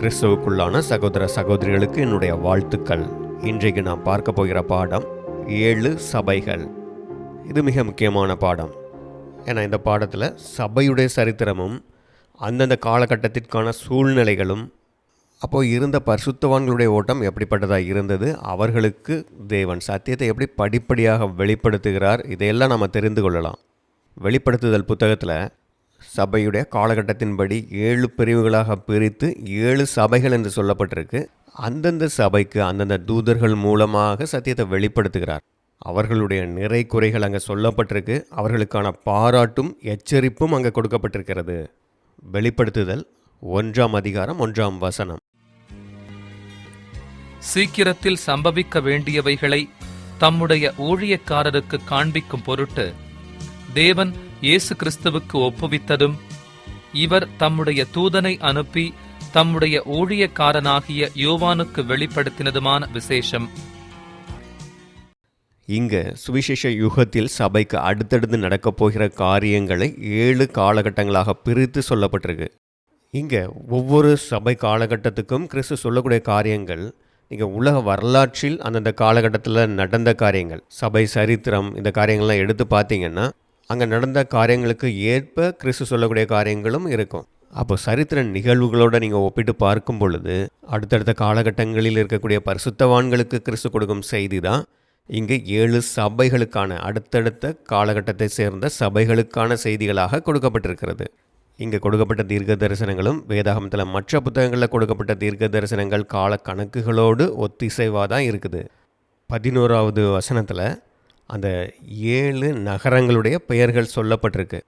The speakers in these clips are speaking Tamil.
கிறிஸ்துவுக்குள்ளான சகோதர சகோதரிகளுக்கு என்னுடைய வாழ்த்துக்கள். இன்றைக்கு நாம் பார்க்க போகிற பாடம் ஏழு சபைகள். இது மிக முக்கியமான பாடம். ஏன்னா இந்த பாடத்தில் சபையுடைய சரித்திரமும் அந்தந்த காலகட்டத்திற்கான சூழ்நிலைகளும் அப்போது இருந்த பரிசுத்தவான்களுடைய ஓட்டம் எப்படிப்பட்டதாக இருந்தது அவர்களுக்கு தேவன் சத்தியத்தை எப்படி படிப்படியாக வெளிப்படுத்துகிறார் இதையெல்லாம் நம்ம தெரிந்து கொள்ளலாம். வெளிப்படுத்துதல் புத்தகத்தில் சபையுடைய காலகட்டத்தின்படி ஏழு பிரிவுகளாக பிரித்து ஏழு சபைகள் என்று சொல்லப்பட்டிருக்கு. அந்தந்த சபைக்கு அந்தந்த தூதர்கள் மூலமாக சத்தியத்தை வெளிப்படுத்துகிறார். அவர்களுடைய நிறை குறைகள் அங்கே சொல்லப்பட்டிருக்கு. அவர்களுக்கான பாராட்டும் எச்சரிப்பும் அங்கே கொடுக்கப்பட்டிருக்கிறது. வெளிப்படுத்துதல் ஒன்றாம் அதிகாரம் ஒன்றாம் வசனம். சீக்கிரத்தில் சம்பவிக்க வேண்டியவைகளை தம்முடைய ஊழியக்காரருக்கு காண்பிக்கும் பொருட்டு தேவன் இயேசு கிறிஸ்துவுக்கு ஒப்புவித்ததும் இவர் தம்முடைய தூதனை அனுப்பி தம்முடைய ஊழியக்காரனாகிய யோவானுக்கு வெளிப்படுத்தினதுமான விசேஷம். இங்கே சுவிசேஷ யுகத்தில் சபைக்கு அடுத்தடுத்து நடக்கப் போகிற காரியங்களை ஏழு காலகட்டங்களாக பிரித்து சொல்லப்பட்டிருக்கு. இங்கே ஒவ்வொரு சபை காலகட்டத்துக்கும் கிறிஸ்து சொல்லக்கூடிய காரியங்கள் நீங்கள் உலக வரலாற்றில் அந்தந்த காலகட்டத்தில் நடந்த காரியங்கள் சபை சரித்திரம் இந்த காரியங்கள்லாம் எடுத்து பார்த்தீங்கன்னா அங்கே நடந்த காரியங்களுக்கு ஏற்ப கிறிஸ்து சொல்லக்கூடிய காரியங்களும் இருக்கும். அப்போ சரித்திர நிகழ்வுகளோடு நீங்கள் ஒப்பிட்டு பார்க்கும் பொழுது அடுத்தடுத்த காலகட்டங்களில் இருக்கக்கூடிய பரிசுத்தவான்களுக்கு கிறிஸ்து கொடுக்கும் செய்தி தான் இங்கே ஏழு சபைகளுக்கான அடுத்தடுத்த காலகட்டத்தை சேர்ந்த சபைகளுக்கான செய்திகளாக கொடுக்கப்பட்டிருக்கிறது. இங்கே கொடுக்கப்பட்ட தீர்க்க தரிசனங்களும் வேதாகமத்தில் மற்ற புத்தகங்களில் கொடுக்கப்பட்ட தீர்க்க தரிசனங்கள் கால கணக்குகளோடு ஒத்திசைவாக தான் இருக்குது. பதினோராவது வசனத்தில் அந்த ஏழு நகரங்களுடைய பெயர்கள் சொல்லப்பட்டிருக்கு.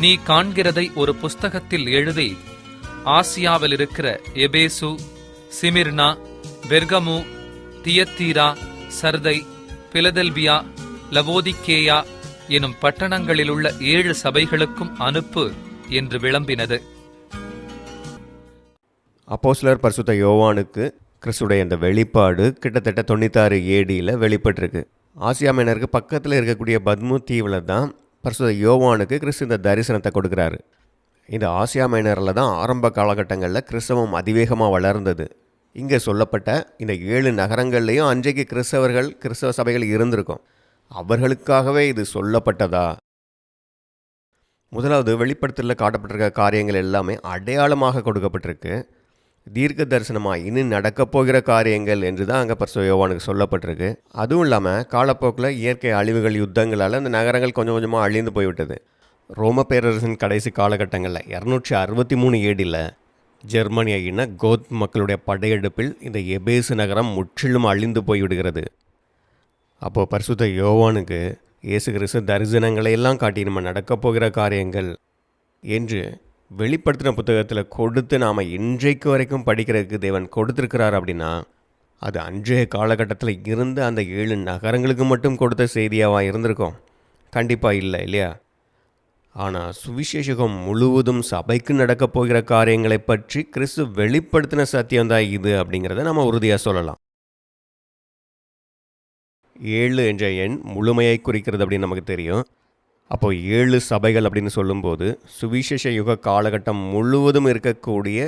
நீ காண்கிறதை ஒரு புஸ்தகத்தில் எழுதி ஆசியாவில் இருக்கிற Ephesus Smyrna Pergamum Thyatira Sardis Philadelphia Laodicea எனும் பட்டணங்களிலுள்ள ஏழு சபைகளுக்கும் அனுப்பு என்று விளம்பினது. அப்போஸ்லர் பரிசுத்த யோவானுக்கு கிறிஸ்துடைய இந்த வெளிப்பாடு கிட்டத்தட்ட தொண்ணூத்தாறு ஏடியில் வெளிப்பட்டிருக்கு. ஆசியா மேனருக்கு பக்கத்தில் இருக்கக்கூடிய பத்மு தீவில் தான் பரிசுத யோவானுக்கு கிறிஸ்து இந்த தரிசனத்தை கொடுக்குறாரு. இந்த ஆசியா மைனரில் தான் ஆரம்ப காலகட்டங்களில் கிறிஸ்தவம் அதிவேகமாக வளர்ந்தது. இங்கே சொல்லப்பட்ட இந்த ஏழு நகரங்கள்லேயும் அன்றைக்கு கிறிஸ்தவர்கள் கிறிஸ்தவ சபைகள் இருந்திருக்கும். அவர்களுக்காகவே இது சொல்லப்பட்டதா? முதலாவது வெளிப்படுத்தலில் காட்டப்பட்டிருக்க காரியங்கள் எல்லாமே அடையாளமாக கொடுக்கப்பட்டிருக்கு. தீர்க்க தரிசனமாக இன்னும் நடக்கப் போகிற காரியங்கள் என்று தான் அங்கே பரிசு யோவானுக்கு சொல்லப்பட்டிருக்கு. அதுவும் இல்லாமல் காலப்போக்கில் இயற்கை அழிவுகள் யுத்தங்களால் அந்த நகரங்கள் கொஞ்சம் கொஞ்சமாக அழிந்து போய்விட்டது. ரோம பேரரசின் கடைசி காலகட்டங்களில் இரநூற்றி அறுபத்தி மூணு ஏடியில் ஜெர்மனிய கோத் மக்களுடைய படையெடுப்பில் இந்த எபேசு நகரம் முற்றிலும் அழிந்து போய்விடுகிறது. அப்போது பரிசுத்த யோவானுக்கு இயேசு கிறிஸ்து தரிசனங்களை எல்லாம் காட்டி நம்ம நடக்கப் போகிற காரியங்கள் என்று வெளிப்படுத்தின புத்தகத்தில் கொடுத்து நாம் இன்றைக்கு வரைக்கும் படிக்கிறதுக்கு தேவன் கொடுத்துருக்கிறார் அப்படின்னா அது அன்றைய காலகட்டத்தில் இருந்த அந்த ஏழு நகரங்களுக்கு மட்டும் கொடுத்த செய்தியாவாக இருந்திருக்கும்? கண்டிப்பாக இல்லை இல்லையா? ஆனால் சுவிசேஷகம் முழுவதும் சபைக்கு நடக்கப் போகிற காரியங்களை பற்றி கிறிஸ்து வெளிப்படுத்தின சத்தியம்தான் இது அப்படிங்கிறத நம்ம உறுதியாக சொல்லலாம். ஏழு என்ற எண் முழுமையை குறிக்கிறது அப்படின்னு நமக்கு தெரியும். அப்போ ஏழு சபைகள் அப்படின்னு சொல்லும்போது சுவிசேஷ யுக காலகட்டம் முழுவதும் இருக்கக்கூடிய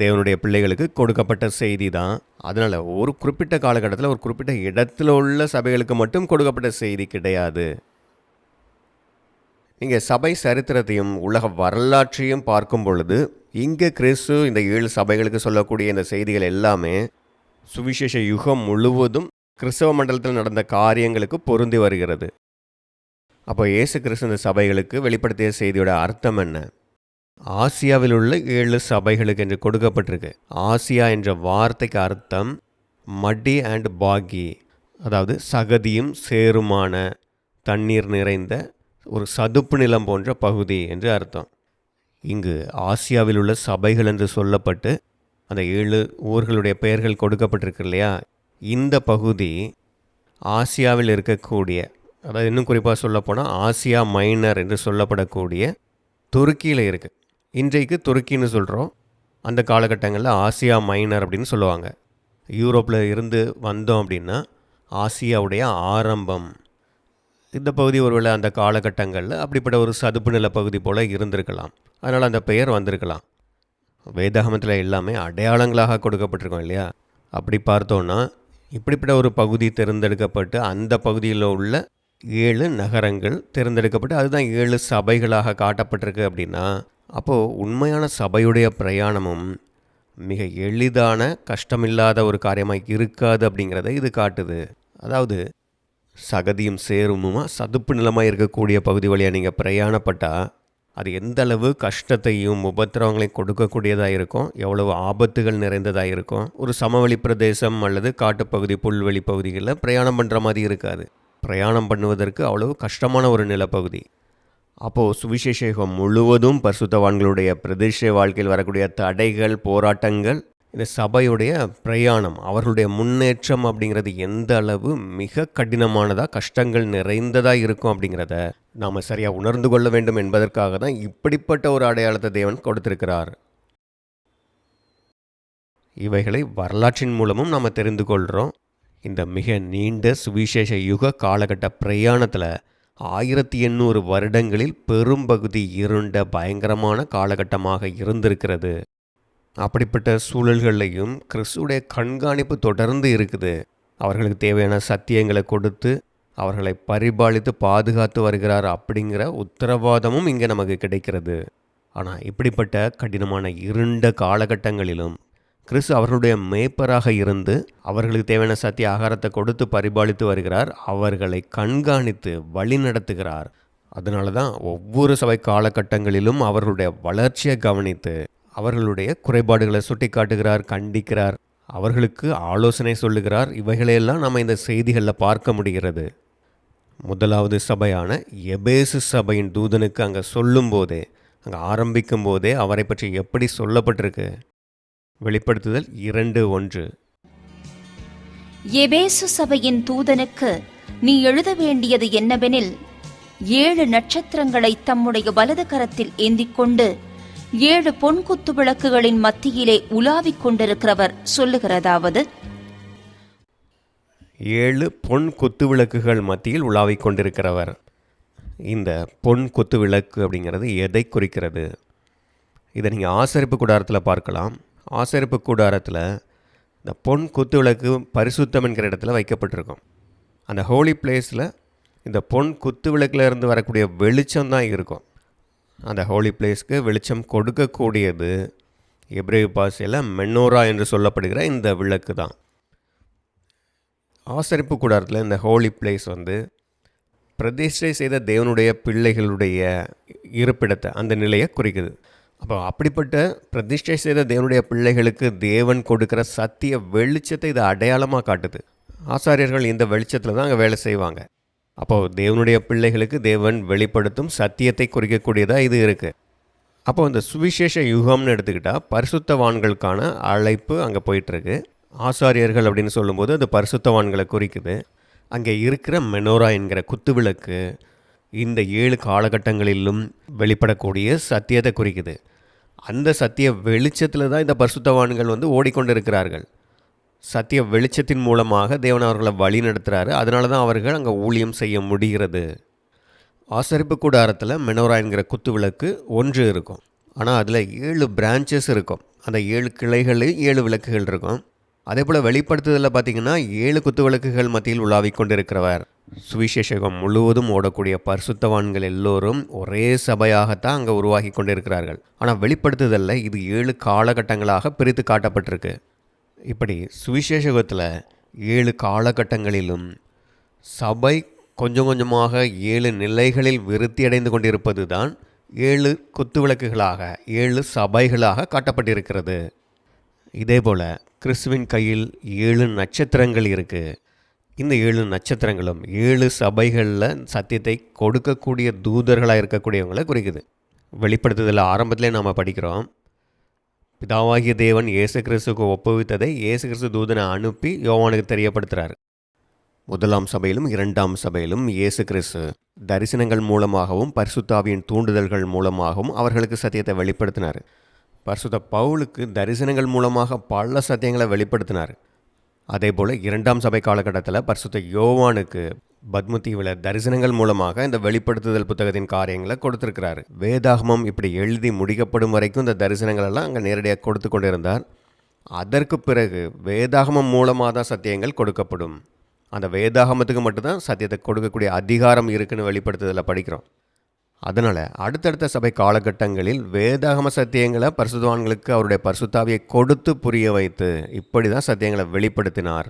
தேவனுடைய பிள்ளைகளுக்கு கொடுக்கப்பட்ட செய்தி தான் அதனால் ஒரு குறிப்பிட்ட காலகட்டத்தில் ஒரு குறிப்பிட்ட இடத்துல உள்ள சபைகளுக்கு மட்டும் கொடுக்கப்பட்ட செய்தி கிடையாது. நீங்கள் சபை சரித்திரத்தையும் உலக வரலாற்றையும் பார்க்கும் பொழுது இங்கே கிறிஸ்து இந்த ஏழு சபைகளுக்கு சொல்லக்கூடிய இந்த செய்திகள் எல்லாமே சுவிசேஷ யுகம் முழுவதும் கிறிஸ்தவ மண்டலத்தில் நடந்த காரியங்களுக்கு பொருந்தி வருகிறது. அப்போ இயேசு கிறிஸ்து இந்த சபைகளுக்கு வெளிப்படுத்திய செய்தியோட அர்த்தம் என்ன? ஆசியாவில் உள்ள ஏழு சபைகளுக்கு என்று கொடுக்கப்பட்டிருக்கு. ஆசியா என்ற வார்த்தைக்கு அர்த்தம் மடி அண்ட் பாகி அதாவது சகதியும் சேருமான தண்ணீர் நிறைந்த ஒரு சதுப்பு நிலம் போன்ற பகுதி என்று அர்த்தம். இங்கு ஆசியாவில் உள்ள சபைகள் என்று சொல்லப்பட்டு அந்த ஏழு ஊர்களுடைய பெயர்கள் கொடுக்கப்பட்டிருக்கு இல்லையா? இந்த பகுதி ஆசியாவில் இருக்கக்கூடிய அதாவது இன்னும் குறிப்பாக சொல்லப்போனால் ஆசியா மைனர் என்று சொல்லப்படக்கூடிய துருக்கியில் இருக்குது இன்றைக்கு துருக்கின்னு சொல்கிறோம் அந்த காலகட்டங்களில் ஆசியா மைனர் அப்படின்னு சொல்லுவாங்க. யூரோப்பில் இருந்து வந்தோம் அப்படின்னா ஆசியாவுடைய ஆரம்பம். இந்த பகுதி ஒருவேளை அந்த காலகட்டங்களில் அப்படிப்பட்ட ஒரு சதுப்பு நில பகுதி போல் இருந்திருக்கலாம். அதனால் அந்த பெயர் வந்திருக்கலாம். வேதாகமத்தில் எல்லாமே அடையாளங்களாக கொடுக்கப்பட்டிருக்கோம் இல்லையா? அப்படி பார்த்தோன்னா இப்படிப்பட்ட ஒரு பகுதி தேர்ந்தெடுக்கப்பட்டு அந்த பகுதியில் உள்ள ஏழு நகரங்கள் தேர்ந்தெடுக்கப்பட்டு அதுதான் ஏழு சபைகளாக காட்டப்பட்டிருக்கு அப்படின்னா அப்போது உண்மையான சபையுடைய பிரயாணமும் மிக எளிதான கஷ்டமில்லாத ஒரு காரியமாக இருக்காது அப்படிங்கிறத இது காட்டுது. அதாவது சகதியும் சேருமுமா சதுப்பு நிலமாக இருக்கக்கூடிய பகுதி வழியாக நீங்கள் பிரயாணப்பட்டால் அது எந்த அளவு கஷ்டத்தையும் உபத்திரவங்களையும் கொடுக்கக்கூடியதாக இருக்கும் எவ்வளவு ஆபத்துகள் நிறைந்ததாக இருக்கும் ஒரு சமவெளி பிரதேசம் அல்லது காட்டுப்பகுதி புல்வெளி பகுதிகளில் பிரயாணம் பண்ணுற மாதிரி இருக்காது. பிரயாணம் பண்ணுவதற்கு அவ்வளவு கஷ்டமான ஒரு நிலப்பகுதி. அப்போது சுவிசேஷகம் முழுவதும் பரிசுத்தவான்களுடைய பிரதேச வாழ்க்கையில் வரக்கூடிய தடைகள் போராட்டங்கள் இந்த சபையுடைய பிரயாணம் அவர்களுடைய முன்னேற்றம் அப்படிங்கிறது எந்த அளவு மிக கடினமானதாக கஷ்டங்கள் நிறைந்ததாக இருக்கும் அப்படிங்கிறத நாம் சரியாக உணர்ந்து கொள்ள வேண்டும் என்பதற்காக தான் இப்படிப்பட்ட ஒரு அடையாளத்தை தேவன் கொடுத்திருக்கிறார். இவைகளை வரலாற்றின் மூலமும் நாம் தெரிந்து கொள்கிறோம் இந்த மிக நீண்ட சுவிசேஷ யுக காலகட்ட பிரயாணத்தில் ஆயிரத்தி எண்ணூறு வருடங்களில் பெரும்பகுதி இருண்ட பயங்கரமான காலகட்டமாக இருந்திருக்கிறது. அப்படிப்பட்ட சூழல்கள்லையும் கிறிஸ்துடைய கண்காணிப்பு தொடர்ந்து இருக்குது. அவர்களுக்கு தேவையான சத்தியங்களை கொடுத்து அவர்களை பரிபாலித்து பாதுகாத்து வருகிறார் அப்படிங்கிற உத்தரவாதமும் இங்கே நமக்கு கிடைக்கிறது. ஆனால் இப்படிப்பட்ட கடினமான இருண்ட காலகட்டங்களிலும் கிறிஸ்து அவர்களுடைய மேய்ப்பராக இருந்து அவர்களுக்கு தேவையான சத்திய ஆகாரத்தை கொடுத்து பரிபாலித்து வருகிறார். அவர்களை கண்காணித்து வழி நடத்துகிறார். அதனால தான் ஒவ்வொரு சபை காலகட்டங்களிலும் அவர்களுடைய வளர்ச்சியை கவனித்து அவர்களுடைய குறைபாடுகளை சுட்டி காட்டுகிறார் கண்டிக்கிறார். அவர்களுக்கு ஆலோசனை சொல்லுகிறார். இவைகளையெல்லாம் நம்ம இந்த செய்திகளில் பார்க்க முடிகிறது. முதலாவது சபையான எபேசு சபையின் தூதனுக்கு அங்கே சொல்லும்போதே அங்கே ஆரம்பிக்கும் போதே அவரை பற்றி எப்படி சொல்லப்பட்டிருக்கு? வெளிப்படுத்துதல் இரண்டு ஒன்று. எபேசு சபையின் தூதனுக்கு நீ எழுத வேண்டியது என்னவெனில் ஏழு நட்சத்திரங்களை தம்முடைய வலது கரத்தில் ஏந்திக் கொண்டு ஏழு பொன் குத்து விளக்குகளின் மத்தியிலே உலாவிக் கொண்டிருக்கிறவர் சொல்லுகிறதாவது? ஏழு பொன் குத்து விளக்குகள் மத்தியில் உலாவிக் கொண்டிருக்கிறவர். இந்த பொன் குத்து விளக்கு அப்படிங்கிறது எதை குறிக்கிறது? இதை நீங்கள் ஆசரிப்பு கூடாரத்தில் பார்க்கலாம். ஆசரிப்பு கூடாரத்தில் இந்த பொன் குத்து விளக்கு பரிசுத்தம் என்கிற இடத்துல வைக்கப்பட்டிருக்கும். அந்த ஹோலி பிளேஸில் இந்த பொன் குத்து விளக்கில் இருந்து வரக்கூடிய வெளிச்சம் தான் இருக்கும். அந்த ஹோலி பிளேஸ்க்கு வெளிச்சம் கொடுக்கக்கூடியது எப்ரேவ் பாசையில் மென்னோரா என்று சொல்லப்படுகிற இந்த விளக்கு தான். ஆசரிப்பு கூடாரத்தில் இந்த ஹோலி பிளேஸ் வந்து பிரதிஷ்டை செய்த தேவனுடைய பிள்ளைகளுடைய இருப்பிடத்தை அந்த நிலையை குறிக்குது. அப்போ அப்படிப்பட்ட பிரதிஷ்டை செய்த தேவனுடைய பிள்ளைகளுக்கு தேவன் கொடுக்குற சத்திய வெளிச்சத்தை இது அடையாளமாக காட்டுது. ஆசாரியர்கள் இந்த வெளிச்சத்தில் தான் அங்கே வேலை செய்வாங்க. அப்போது தேவனுடைய பிள்ளைகளுக்கு தேவன் வெளிப்படுத்தும் சத்தியத்தை குறிக்கக்கூடியதாக இது இருக்குது அப்போ இந்த சுவிசேஷ யுகம்னு எடுத்துக்கிட்டால் பரிசுத்தவான்களுக்கான அழைப்பு அங்கே போயிட்டுருக்கு. ஆசாரியர்கள் அப்படின்னு சொல்லும்போது அது பரிசுத்தவான்களை குறிக்குது. அங்கே இருக்கிற மெனோரா என்கிற குத்துவிளக்கு இந்த ஏழு காலகட்டங்களிலும் வெளிப்படக்கூடிய சத்தியத்தை குறிக்குது. அந்த சத்திய வெளிச்சத்தில் தான் இந்த பரிசுத்தவான்கள் வந்து ஓடிக்கொண்டிருக்கிறார்கள். சத்திய வெளிச்சத்தின் மூலமாக தேவன் அவர்களை வழி நடத்துகிறாரு அதனால தான் அவர்கள் அங்கே ஊழியம் செய்ய முடிகிறது. ஆசரிப்பு கூடாரத்தில் மெனோரா என்கிற குத்து விளக்கு ஒன்று இருக்கும். ஆனால் அதில் ஏழு பிரான்ச்சஸ் இருக்கும். அந்த ஏழு கிளைகளில் ஏழு விளக்குகள் இருக்கும். அதே போல் வெளிப்படுத்துதலில் பார்த்தீங்கன்னா ஏழு குத்து விளக்குகள் மத்தியில் உலாவிக் கொண்டிருக்கிறவர். சுவிசேஷகம் முழுவதும் ஓடக்கூடிய பரிசுத்தவான்கள் எல்லோரும் ஒரே சபையாகத்தான் அங்கே உருவாகி கொண்டிருக்கிறார்கள். ஆனால் வெளிப்படுத்துதலில் இது ஏழு காலகட்டங்களாக பிரித்து காட்டப்பட்டிருக்கு. இப்படி சுவிசேஷகத்தில் ஏழு காலகட்டங்களிலும் சபை கொஞ்சம் கொஞ்சமாக ஏழு நிலைகளில் விருத்தி அடைந்து கொண்டிருப்பது தான் ஏழு குத்துவிளக்குகளாக ஏழு சபைகளாக காட்டப்பட்டிருக்கிறது. இதேபோல் கிறிஸ்துவின் கையில் ஏழு நட்சத்திரங்கள் இருக்குது இந்த ஏழு நட்சத்திரங்களும் ஏழு சபைகளில் சத்தியத்தை கொடுக்கக்கூடிய தூதர்களாக இருக்கக்கூடியவங்களை குறிக்குது. வெளிப்படுத்துதல் ஆரம்பத்திலே நாம் படிக்கிறோம். பிதாவாகிய தேவன் இயேசு கிறிஸ்துக்கு ஒப்புவித்ததை இயேசு கிறிஸ்து தூதனை அனுப்பி யோவானுக்கு தெரியப்படுத்துகிறார் முதலாம் சபையிலும் இரண்டாம் சபையிலும் இயேசு கிறிஸ்து தரிசனங்கள் மூலமாகவும் பரிசுத்தாவியின் தூண்டுதல்கள் மூலமாகவும் அவர்களுக்கு சத்தியத்தை வெளிப்படுத்தினார். பரிசுத பவுலுக்கு தரிசனங்கள் மூலமாக பல சத்தியங்களை வெளிப்படுத்தினார். அதே போல் இரண்டாம் சபை காலகட்டத்தில் பரிசுத்த யோவானுக்கு பத்மதீவில் தரிசனங்கள் மூலமாக இந்த வெளிப்படுத்துதல் புத்தகத்தின் காரியங்களை கொடுத்துருக்கிறாரு. வேதாகமம் இப்படி எழுதி முடிக்கப்படும் வரைக்கும் இந்த தரிசனங்கள் எல்லாம் அங்கே நேரடியாக கொடுத்து கொண்டிருந்தார். அதற்கு பிறகு வேதாகமம் மூலமாக தான் சத்தியங்கள் கொடுக்கப்படும். அந்த வேதாகமத்துக்கு மட்டும்தான் சத்தியத்தை கொடுக்கக்கூடிய அதிகாரம் இருக்குன்னு வெளிப்படுத்துதலில் படிக்கிறோம். அதனால் அடுத்தடுத்த சபை காலகட்டங்களில் வேதாகம சத்தியங்களை பரிசுத்தவான்களுக்கு அவருடைய பரிசுத்தாவியை கொடுத்து புரிய வைத்து இப்படி தான் சத்தியங்களை வெளிப்படுத்தினார்.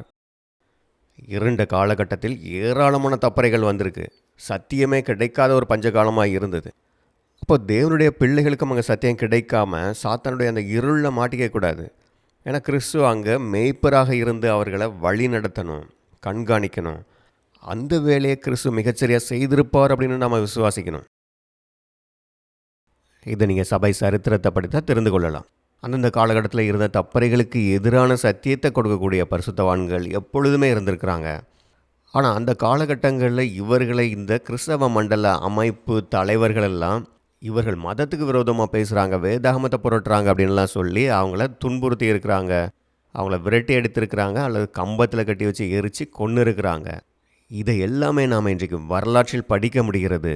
இருண்ட காலகட்டத்தில் ஏராளமான தப்பறைகள் வந்திருக்கு. சத்தியமே கிடைக்காத ஒரு பஞ்சகாலமாக இருந்தது. அப்போ தேவனுடைய பிள்ளைகளுக்கும் அங்கே சத்தியம் கிடைக்காம சாத்தானுடைய அந்த இருளில் மாட்டிக்க கூடாது. ஏன்னா கிறிஸ்து அங்கே மேய்ப்பராக இருந்து அவர்களை வழி நடத்தணும் கண்காணிக்கணும். அந்த வேலையை கிறிஸ்து மிகச்சரியாக செய்திருப்பார் அப்படின்னு நம்ம விசுவாசிக்கணும். இதை நீங்கள் சபை சரித்திரத்தை படித்தா தெரிந்து கொள்ளலாம். அந்தந்த காலகட்டத்தில் இருந்த தப்பறைகளுக்கு எதிரான சத்தியத்தை கொடுக்கக்கூடிய பரிசுத்தவான்கள் எப்பொழுதுமே இருந்திருக்கிறாங்க. ஆனால் அந்த காலகட்டங்களில் இவர்களை இந்த கிறிஸ்தவ மண்டல அமைப்பு தலைவர்கள் எல்லாம் இவர்கள் மதத்துக்கு விரோதமாக பேசுகிறாங்க வேதாகமத்தை புரட்டுறாங்க அப்படின்லாம் சொல்லி அவங்கள துன்புறுத்தி இருக்கிறாங்க. அவங்கள விரட்டி எடுத்திருக்கிறாங்க அல்லது கம்பத்தில் கட்டி வச்சு எரித்து கொன்று இருக்கிறாங்க இதை எல்லாமே நாம் இன்றைக்கு வரலாற்றில் படிக்க முடிகிறது.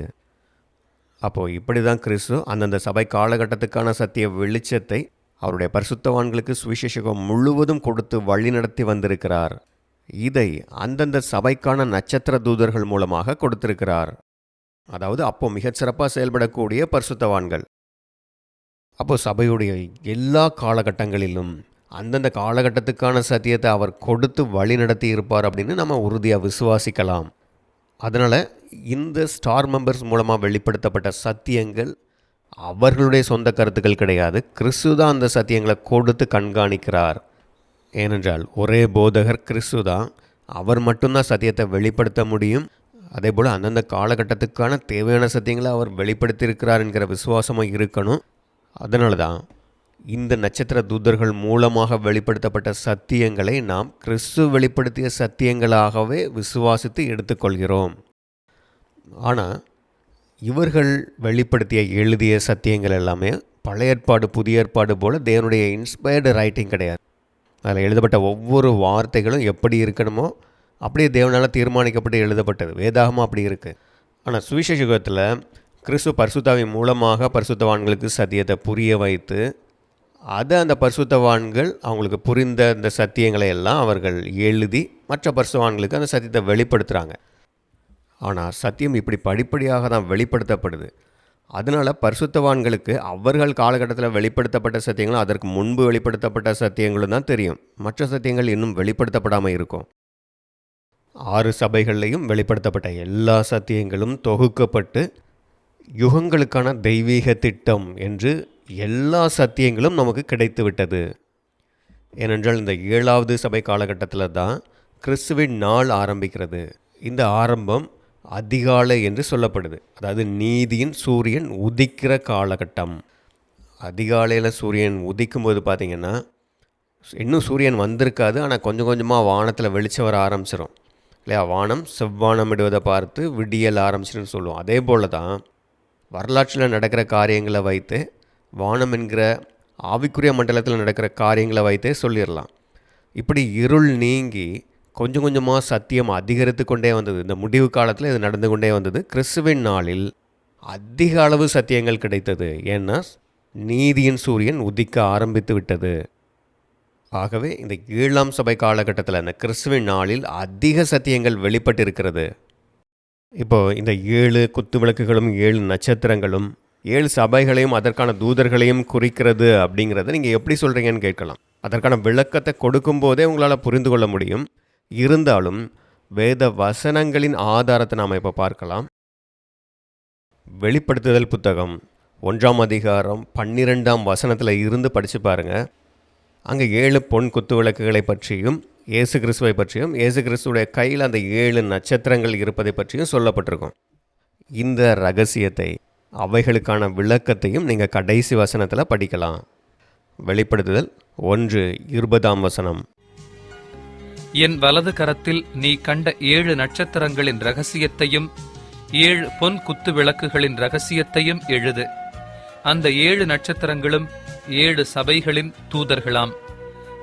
அப்போது இப்படி தான் கிறிஸ்து அந்தந்த சபை காலகட்டத்துக்கான சத்திய வெளிச்சத்தை அவருடைய பரிசுத்தவான்களுக்கு சுவிசேஷகம் முழுவதும் கொடுத்து வழிநடத்தி வந்திருக்கிறார். இதை அந்தந்த சபைக்கான நட்சத்திர தூதர்கள் மூலமாக கொடுத்திருக்கிறார். அதாவது அப்போ மிகச்சிறப்பாக செயல்படக்கூடிய பரிசுத்தவான்கள். அப்போ சபையுடைய எல்லா காலகட்டங்களிலும் அந்தந்த காலகட்டத்துக்கான சத்தியத்தை அவர் கொடுத்து வழி நடத்தி இருப்பார் அப்படின்னு நம்ம உறுதியாக விசுவாசிக்கலாம். அதனால் இந்த ஸ்டார் மெம்பர்ஸ் மூலமாக வெளிப்படுத்தப்பட்ட சத்தியங்கள் அவர்களுடைய சொந்த கருத்துக்கள் கிடையாது. கிறிஸ்து தான் அந்த சத்தியங்களை கொடுத்து கண்காணிக்கிறார். ஏனென்றால் ஒரே போதகர் கிறிஸ்து தான். அவர் மட்டும்தான் சத்தியத்தை வெளிப்படுத்த முடியும். அதே போல் அந்தந்த காலகட்டத்துக்கான தேவையான சத்தியங்களை அவர் வெளிப்படுத்தியிருக்கிறார் என்கிற விசுவாசமும் இருக்கணும். அதனால தான் இந்த நட்சத்திர தூதர்கள் மூலமாக வெளிப்படுத்தப்பட்ட சத்தியங்களை நாம் கிறிஸ்து வெளிப்படுத்திய சத்தியங்களாகவே விசுவாசித்து எடுத்துக்கொள்கிறோம். ஆனால் இவர்கள் வெளிப்படுத்திய எழுதிய சத்தியங்கள் எல்லாமே பழைய ஏற்பாடு புதிய ஏற்பாடு போல் தேவனுடைய இன்ஸ்பயர்டு ரைட்டிங் கிடையாது. அதில் எழுதப்பட்ட ஒவ்வொரு வார்த்தைகளும் எப்படி இருக்கணுமோ அப்படியே தேவனால் தீர்மானிக்கப்பட்டு எழுதப்பட்டது. வேதாகமும் அப்படி இருக்குது ஆனால் சுவிசேஷ யுகத்தில் கிறிஸ்து பரிசுத்தாவின் மூலமாக பரிசுத்தவான்களுக்கு சத்தியத்தை புரிய வைத்து அதை அந்த பரிசுத்தவான்கள் அவங்களுக்கு புரிந்த இந்த சத்தியங்களை எல்லாம் அவர்கள் எழுதி மற்ற பரிசுத்தவான்களுக்கு அந்த சத்தியத்தை வெளிப்படுத்துகிறாங்க ஆனால் சத்தியம் இப்படி படிப்படியாக தான் வெளிப்படுத்தப்படுது. அதனால் பரிசுத்தவான்களுக்கு அவர்கள் காலகட்டத்தில் வெளிப்படுத்தப்பட்ட சத்தியங்களும் அதற்கு முன்பு வெளிப்படுத்தப்பட்ட சத்தியங்களும் தான் தெரியும். மற்ற சத்தியங்கள் இன்னும் வெளிப்படுத்தப்படாமல் இருக்கும். ஆறு சபைகள்லையும் வெளிப்படுத்தப்பட்ட எல்லா சத்தியங்களும் தொகுக்கப்பட்டு யுகங்களுக்கான தெய்வீக திட்டம் என்று எல்லா சத்தியங்களும் நமக்கு கிடைத்து விட்டது ஏனென்றால் இந்த ஏழாவது சபை காலகட்டத்தில் தான் கிறிஸ்துவின் நாள் ஆரம்பிக்கிறது. இந்த ஆரம்பம் அதிகாலை என்று சொல்லப்படுது. அதாவது நீதியின் சூரியன் உதிக்கிற காலகட்டம். அதிகாலையில் சூரியன் உதிக்கும் போது பார்த்திங்கன்னா இன்னும் சூரியன் வந்திருக்காது ஆனால் கொஞ்சம் கொஞ்சமாக வானத்தில் வெளிச்சம் வர ஆரம்பிச்சிடும் இல்லையா? வானம் செவ்வானம் இடுவதை பார்த்து விடியல் ஆரம்பிச்சிருன்னு சொல்லுவோம். அதே போல் தான் வரலாற்றில் நடக்கிற காரியங்களை வைத்து வானம் என்கிற ஆவிக்குரிய மண்டலத்தில் நடக்கிற காரியங்களை வைத்தே சொல்லிடலாம். இப்படி இருள் நீங்கி கொஞ்சம் கொஞ்சமாக சத்தியம் அதிகரித்து கொண்டே வந்தது. இந்த முடிவு காலத்தில் இது நடந்து கொண்டே வந்தது. கிறிஸ்துவின் நாளில் அதிக அளவு சத்தியங்கள் கிடைத்தது. ஏன்னா நீதியின் சூரியன் உதிக்க ஆரம்பித்து விட்டது. ஆகவே இந்த ஏழாம் சபை காலகட்டத்தில் இந்த கிறிஸ்துவின் நாளில் அதிக சத்தியங்கள் வெளிப்பட்டிருக்கிறது. இப்போ இந்த ஏழு குத்து விளக்குகளும் ஏழு நட்சத்திரங்களும் ஏழு சபைகளையும் அதற்கான தூதர்களையும் குறிக்கிறது அப்படிங்கிறத நீங்கள் எப்படி சொல்கிறீங்கன்னு கேட்கலாம். அதற்கான விளக்கத்தை கொடுக்கும்போதே உங்களால் புரிந்து கொள்ள முடியும். இருந்தாலும் வேத வசனங்களின் ஆதாரத்தை நாம் இப்போ பார்க்கலாம். வெளிப்படுத்துதல் புத்தகம் ஒன்றாம் அதிகாரம் பன்னிரெண்டாம் வசனத்தில் இருந்து படித்து பாருங்கள் அங்கே ஏழு பொன் குத்து விளக்குகளை பற்றியும் இயேசு கிறிஸ்துவை பற்றியும் இயேசு கிறிஸ்துடைய கையில் அந்த ஏழு நட்சத்திரங்கள் இருப்பதை பற்றியும் சொல்லப்பட்டிருக்கும். இந்த ரகசியத்தை அவைகளுக்கான விளக்கத்தையும் நீங்கள் கடைசி வசனத்தில் படிக்கலாம். வெளிப்படுத்துதல் ஒன்று இருபதாம் வசனம். என் வலது கரத்தில் நீ கண்ட ஏழு நட்சத்திரங்களின் ரகசியத்தையும் ஏழு பொன் குத்து விளக்குகளின் ரகசியத்தையும் எழுது. அந்த ஏழு நட்சத்திரங்களும் ஏழு சபைகளின் தூதர்களாம்.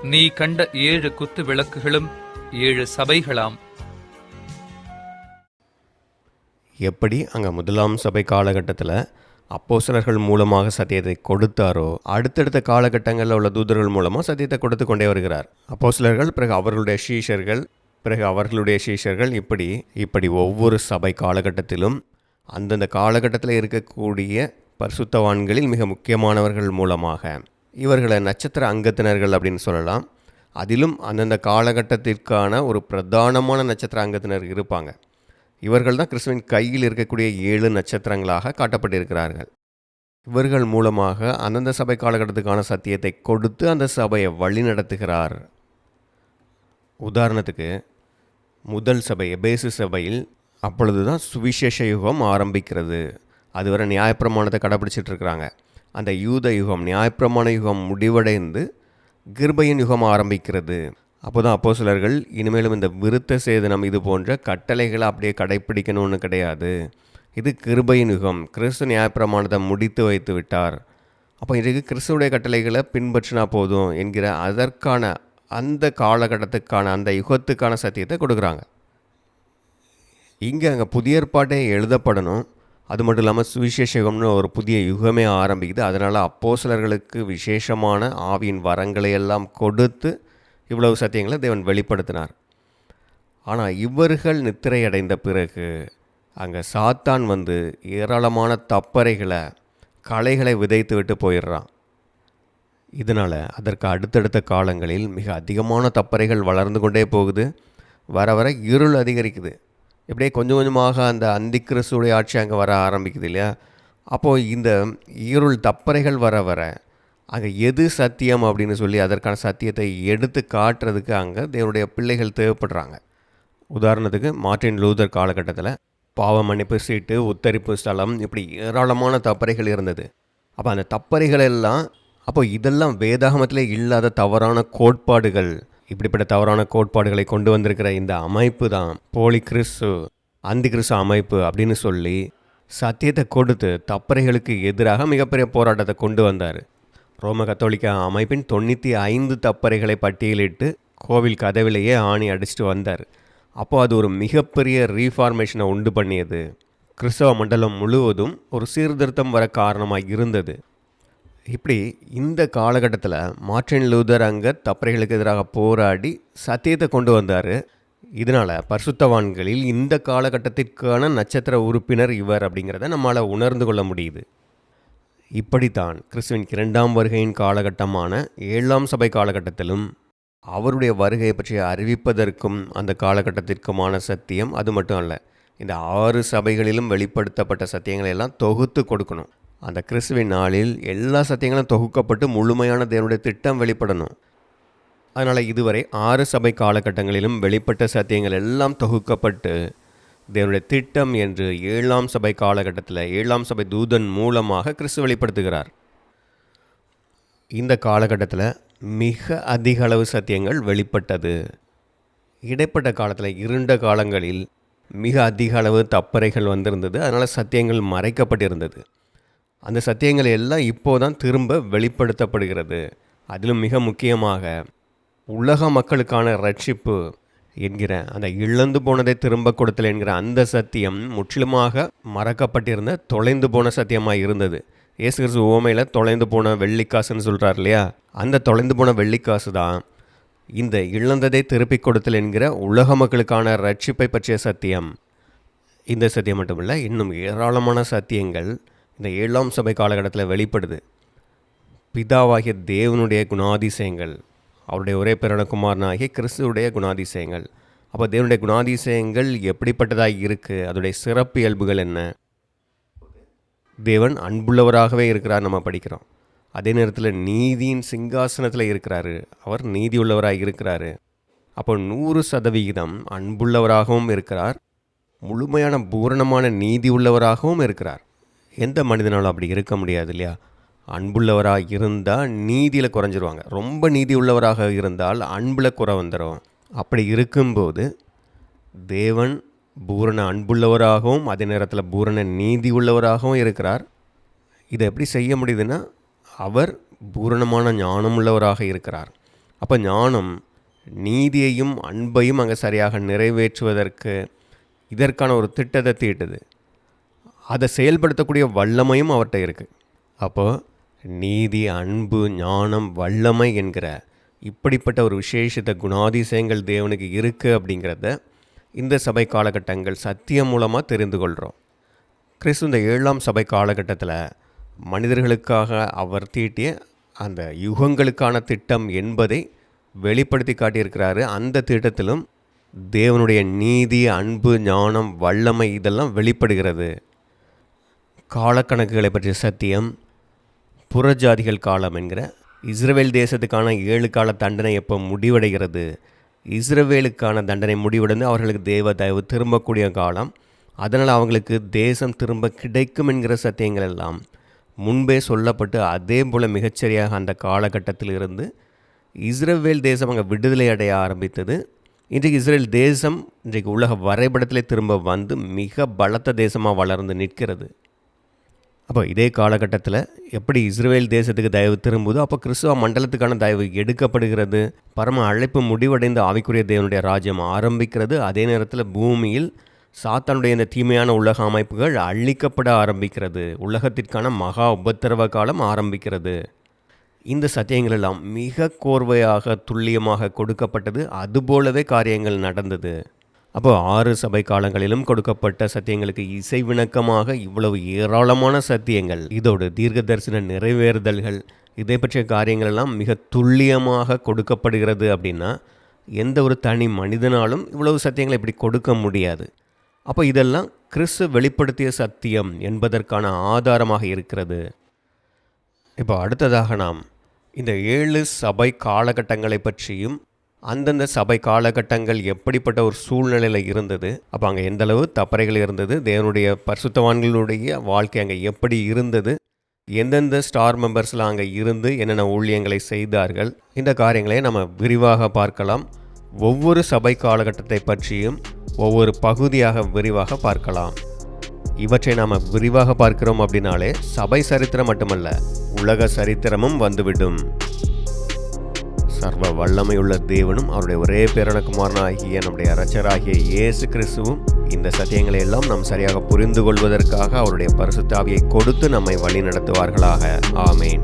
நீ கண்ட ஏழு குத்து விளக்குகளும் ஏழு சபைகளாம். எப்படி அங்கே முதலாம் சபை காலகட்டத்தில் அப்போசலர்கள் மூலமாக சத்தியத்தை கொடுத்தாரோ அடுத்தடுத்த காலகட்டங்களில் உள்ள தூதர்கள் மூலமாக சத்தியத்தை கொடுத்து கொண்டே வருகிறார். அப்போசலர்கள் பிறகு அவர்களுடைய சீஷர்கள் பிறகு அவர்களுடைய சீஷர்கள் இப்படி இப்படி ஒவ்வொரு சபை காலகட்டத்திலும் அந்தந்த காலகட்டத்தில் இருக்கக்கூடிய பரிசுத்தவான்களில் மிக முக்கியமானவர்கள் மூலமாக இவர்களை நட்சத்திர அங்கத்தினர்கள் அப்படின்னு சொல்லலாம். அதிலும் அந்தந்த காலகட்டத்திற்கான ஒரு பிரதானமான நட்சத்திர அங்கத்தினர் இருப்பாங்க. இவர்கள் தான் கிறிஸ்துவின் கையில் இருக்கக்கூடிய ஏழு நட்சத்திரங்களாக காட்டப்பட்டிருக்கிறார்கள். இவர்கள் மூலமாக அந்தந்த சபை காலகட்டத்துக்கான சத்தியத்தை கொடுத்து அந்த சபையை வழிநடத்துகிறார். உதாரணத்துக்கு முதல் சபை எபேசு சபையில் அப்பொழுது தான் சுவிசேஷ யுகம் ஆரம்பிக்கிறது. அதுவரை நியாயப்பிரமாணத்தை கடைப்பிடிச்சிட்டு இருக்கிறாங்க. அந்த யூத யுகம் நியாயப்பிரமாண யுகம் முடிவடைந்து கிருபையின் யுகம் ஆரம்பிக்கிறது. அப்போ தான் அப்போ சிலர்கள் இனிமேலும் இந்த விருத்த சேதனம் இது போன்ற கட்டளைகளை அப்படியே கடைப்பிடிக்கணும்னு கிடையாது. இது கிருபையின் யுகம். கிறிஸ்து நியாயப்பிரமாணத்தை முடித்து வைத்து விட்டார். அப்போ இதுக்கு கிறிஸ்துடைய கட்டளைகளை பின்பற்றினா போதும் என்கிற அதற்கான அந்த காலகட்டத்துக்கான அந்த யுகத்துக்கான சத்தியத்தை கொடுக்குறாங்க. இங்கே அங்கே புதிய ஏற்பாட்டே எழுதப்படணும். அது மட்டும் இல்லாமல் சுவிசேஷகம்னு ஒரு புதிய யுகமே ஆரம்பிக்குது. அதனால் அப்போஸ்தலர்களுக்கு விசேஷமான ஆவியின் வரங்களை எல்லாம் கொடுத்து இவ்வளவு சத்தியங்களை தேவன் வெளிப்படுத்தினார். ஆனால் இவர்கள் நித்திரை அடைந்த பிறகு அங்கே சாத்தான் வந்து ஏராளமான தப்பறைகளை களைகளை விதைத்து விட்டு போயிடுறான். இதனால் அதற்கு அடுத்தடுத்த காலங்களில் மிக அதிகமான தப்பறைகள் வளர்ந்து கொண்டே போகுது. வர வர இருள் அதிகரிக்குது. இப்படியே கொஞ்சம் கொஞ்சமாக அந்த அந்திக்கிறிஸ்துடைய ஆட்சி அங்கே வர ஆரம்பிக்குது இல்லையா? அப்போது இந்த இருள் தப்பறைகள் வர வர அங்கே எது சத்தியம் அப்படின்னு சொல்லி அதற்கான சத்தியத்தை எடுத்து காட்டுறதுக்கு அங்கே தேவனுடைய பிள்ளைகள் தேவைப்படுறாங்க. உதாரணத்துக்கு மார்ட்டின் லூதர் காலகட்டத்தில் பாவ மன்னிப்பு சீட்டு உத்தரிப்பு ஸ்தலம் இப்படி ஏராளமான தப்பறைகள் இருந்தது. அப்போ அந்த தப்பறைகள் எல்லாம் அப்போ இதெல்லாம் வேதாகமத்தில் இல்லாத தவறான கோட்பாடுகள் இப்படிப்பட்ட தவறான கோட்பாடுகளை கொண்டு வந்திருக்கிற இந்த அமைப்பு தான் போலி கிறிஸ்து அந்தி கிறிஸ்து அமைப்பு அப்படின்னு சொல்லி சத்தியத்தை கொடுத்து தப்பறைகளுக்கு எதிராக மிகப்பெரிய போராட்டத்தை கொண்டு வந்தார். ரோம கத்தோலிக்க அமைப்பின் தொண்ணூற்றி ஐந்து தப்பறைகளை பட்டியலிட்டு கோவில் கதவிலேயே ஆணி அடிச்சுட்டு வந்தார். அப்போது அது ஒரு மிகப்பெரிய ரீஃபார்மேஷனை உண்டு பண்ணியது. கிறிஸ்தவ மண்டலம் முழுவதும் ஒரு சீர்திருத்தம் வர காரணமாக இருந்தது. இப்படி இந்த காலகட்டத்தில் மார்டின் லூதர் அங்கே தப்பறைகளுக்கு எதிராக போராடி சத்தியத்தை கொண்டு வந்தார். இதனால் பரிசுத்தவான்களில் இந்த காலகட்டத்திற்கான நட்சத்திர உறுப்பினர் இவர் அப்படிங்கிறத நம்மளால் உணர்ந்து கொள்ள முடியுது. இப்படித்தான் கிறிஸ்துவின் இரண்டாம் வருகையின் காலகட்டமான ஏழாம் சபை காலகட்டத்திலும் அவருடைய வருகையை பற்றி அறிவிப்பதற்கும் அந்த காலகட்டத்திற்குமான சத்தியம் அது மட்டும் அல்ல. இந்த ஆறு சபைகளிலும் வெளிப்படுத்தப்பட்ட சத்தியங்களை எல்லாம் தொகுத்து கொடுக்கணும். அந்த கிறிஸ்துவின் நாளில் எல்லா சத்தியங்களும் தொகுக்கப்பட்டு முழுமையான தேவனுடைய திட்டம் வெளிப்படணும். அதனால் இதுவரை ஆறு சபை காலகட்டங்களிலும் வெளிப்பட்ட சத்தியங்கள் எல்லாம் தொகுக்கப்பட்டு தேவனுடைய திட்டம் என்று ஏழாம் சபை காலகட்டத்தில் ஏழாம் சபை தூதன் மூலமாக கிறிஸ்து வெளிப்படுத்துகிறார். இந்த காலகட்டத்தில் மிக அதிக அளவு சத்தியங்கள் வெளிப்பட்டது. இடைப்பட்ட காலத்தில் இருண்ட காலங்களில் மிக அதிக அளவு தப்பறைகள் வந்திருந்தது. அதனால் சத்தியங்கள் மறைக்கப்பட்டிருந்தது. அந்த சத்தியங்கள் எல்லாம் இப்போதான் திரும்ப வெளிப்படுத்தப்படுகிறது. அதிலும் மிக முக்கியமாக உலக மக்களுக்கான ரட்சிப்பு என்கிற அந்த இழந்து போனதை திரும்ப கொடுத்தல் என்கிற அந்த சத்தியம் முற்றிலுமாக மறக்கப்பட்டிருந்த தொலைந்து போன சத்தியமாக இருந்தது. இயேசு கிறிஸ்து ஓமையில் தொலைந்து போன வெள்ளிக்காசுன்னு சொல்கிறார் இல்லையா? அந்த தொலைந்து போன வெள்ளிக்காசு தான் இந்த இழந்ததை திருப்பிக் கொடுத்தல் என்கிற உலக மக்களுக்கான ரட்சிப்பை பற்றிய சத்தியம். இந்த சத்தியம் மட்டுமில்லை இன்னும் ஏராளமான சத்தியங்கள் இந்த ஏழாம் சபை காலகட்டத்தில் வெளிப்படுது. பிதாவாகிய தேவனுடைய குணாதிசயங்கள். அவருடைய ஒரே பிறனகுமாரனாகிய கிறிஸ்துவுடைய குணாதிசயங்கள். அப்போ தேவனுடைய குணாதிசயங்கள் எப்படிப்பட்டதாக இருக்குது அதோடைய சிறப்பு இயல்புகள் என்ன? தேவன் அன்புள்ளவராகவே இருக்கிறார் நம்ம படிக்கிறோம். அதே நேரத்தில் நீதியின் சிங்காசனத்தில் இருக்கிறாரு. அவர் நீதி உள்ளவராக இருக்கிறாரு. அப்போ நூறு சதவிகிதம் அன்புள்ளவராகவும் இருக்கிறார். முழுமையான பூரணமான நீதி உள்ளவராகவும் இருக்கிறார். எந்த மனிதனாலும் அப்படி இருக்க முடியாது இல்லையா? அன்புள்ளவராக இருந்தால் நீதியில் குறைஞ்சிருவாங்க. ரொம்ப நீதி உள்ளவராக இருந்தால் அன்பில் குறை வந்துடும் அப்படி இருக்கும்போது தேவன் பூரண அன்புள்ளவராகவும் அதே நேரத்தில் பூரண நீதி உள்ளவராகவும் இருக்கிறார். இதை எப்படி செய்ய முடியுதுன்னா அவர் பூரணமான ஞானம் உள்ளவராக இருக்கிறார். அப்போ ஞானம் நீதியையும் அன்பையும் அங்கே சரியாக நிறைவேற்றுவதற்கு இதற்கான ஒரு திட்டத்தை தீட்டுது. அதை செயல்படுத்தக்கூடிய வல்லமையும் அவர்கிட்ட இருக்குது அப்போது நீதி அன்பு ஞானம் வல்லமை என்கிற இப்படிப்பட்ட ஒரு விசேஷித்த குணாதிசயங்கள் தேவனுக்கு இருக்குது அப்படிங்கிறத இந்த சபை காலகட்டங்கள் சத்தியம் மூலமாக தெரிந்து கொள்கிறோம் கிறிஸ்து இந்த ஏழாம் சபை காலகட்டத்தில் மனிதர்களுக்காக அவர் தீட்டிய அந்த யுகங்களுக்கான திட்டம் என்பதை வெளிப்படுத்தி காட்டியிருக்கிறாரு. அந்த திட்டத்திலும் தேவனுடைய நீதி அன்பு ஞானம் வல்லமை இதெல்லாம் வெளிப்படுகிறது. காலக்கணக்குகளை பற்றிய சத்தியம் புறஜாதிகள் காலம் என்கிற இஸ்ரவேல் தேசத்துக்கான ஏழு கால தண்டனை எப்போ முடிவடைகிறது? இஸ்ரவேலுக்கான தண்டனை முடிவடைந்து அவர்களுக்கு தேவ தயவு திரும்பக்கூடிய காலம். அதனால் அவங்களுக்கு தேசம் திரும்ப கிடைக்கும் என்கிற சத்தியங்கள் எல்லாம் முன்பே சொல்லப்பட்டு அதே போல் மிகச்சரியாக அந்த காலகட்டத்தில் இருந்து இஸ்ரவேல் தேசம் அங்கே விடுதலை அடைய ஆரம்பித்தது. இன்றைக்கு இஸ்ரேல் தேசம் இன்றைக்கு உலக வரைபடத்திலே திரும்ப வந்து மிக பலத்த தேசமாக வளர்ந்து நிற்கிறது. அப்போ இதே காலகட்டத்தில் எப்படி இஸ்ரேல் தேசத்துக்கு தயவு திரும்புதோ அப்போ கிறிஸ்துவ மண்டலத்துக்கான தயவு எடுக்கப்படுகிறது. பரம அழைப்பு முடிவடைந்து ஆவிக்குரிய தேவனுடைய ராஜ்யம் ஆரம்பிக்கிறது. அதே நேரத்தில் பூமியில் சாத்தானுடைய இந்த தீமையான உலக அமைப்புகள் அழிக்கப்பட ஆரம்பிக்கிறது. உலகத்திற்கான மகா உபத்திரவ காலம் ஆரம்பிக்கிறது. இந்த சத்தியங்கள் எல்லாம் மிக கோர்வையாக துல்லியமாக கொடுக்கப்பட்டது. அதுபோலவே காரியங்கள் நடந்தது. அப்போ ஆறு சபை காலங்களிலும் கொடுக்கப்பட்ட சத்தியங்களுக்கு இசை விணக்கமாக இவ்வளவு ஏராளமான சத்தியங்கள் இதோடு தீர்க்க தரிசன நிறைவேறுதல்கள் இதை பற்றிய காரியங்கள் எல்லாம் மிக துல்லியமாக கொடுக்கப்படுகிறது அப்படின்னா எந்த ஒரு தனி மனிதனாலும் இவ்வளவு சத்தியங்களை இப்படி கொடுக்க முடியாது. அப்போ இதெல்லாம் கிறிஸ்து வெளிப்படுத்திய சத்தியம் என்பதற்கான ஆதாரமாக இருக்கிறது. இப்போ அடுத்ததாக நாம் இந்த ஏழு சபை காலகட்டங்களை பற்றியும் அந்தந்த சபை காலகட்டங்கள் எப்படிப்பட்ட ஒரு சூழ்நிலையில் இருந்தது அப்போ அங்கே எந்தளவு தப்பறைகள் இருந்தது தேவனுடைய பரிசுத்தவான்களுடைய வாழ்க்கை அங்கே எப்படி இருந்தது எந்தெந்த ஸ்டார் மெம்பர்ஸ்லாம் அங்கே இருந்து என்னென்ன ஊழியங்களை செய்தார்கள் இந்த காரியங்களை நம்ம விரிவாக பார்க்கலாம். ஒவ்வொரு சபை காலகட்டத்தை பற்றியும் ஒவ்வொரு பகுதியாக விரிவாக பார்க்கலாம். இவற்றை நாம் விரிவாக பார்க்கிறோம் அப்படின்னாலே சபை சரித்திரம் மட்டுமல்ல உலக சரித்திரமும் வந்துவிடும். சர்வ வல்லமையுள்ள தேவனும் அவருடைய ஒரே பேரணக்குமாரனாகிய நம்முடைய அரசராகிய இயேசு கிறிஸ்துவும் இந்த சத்தியங்களை எல்லாம் நாம் சரியாக புரிந்து கொள்வதற்காக அவருடைய பரிசுத்தாவியை கொடுத்து நம்மை வழி நடத்துவார்களாக ஆமேன்.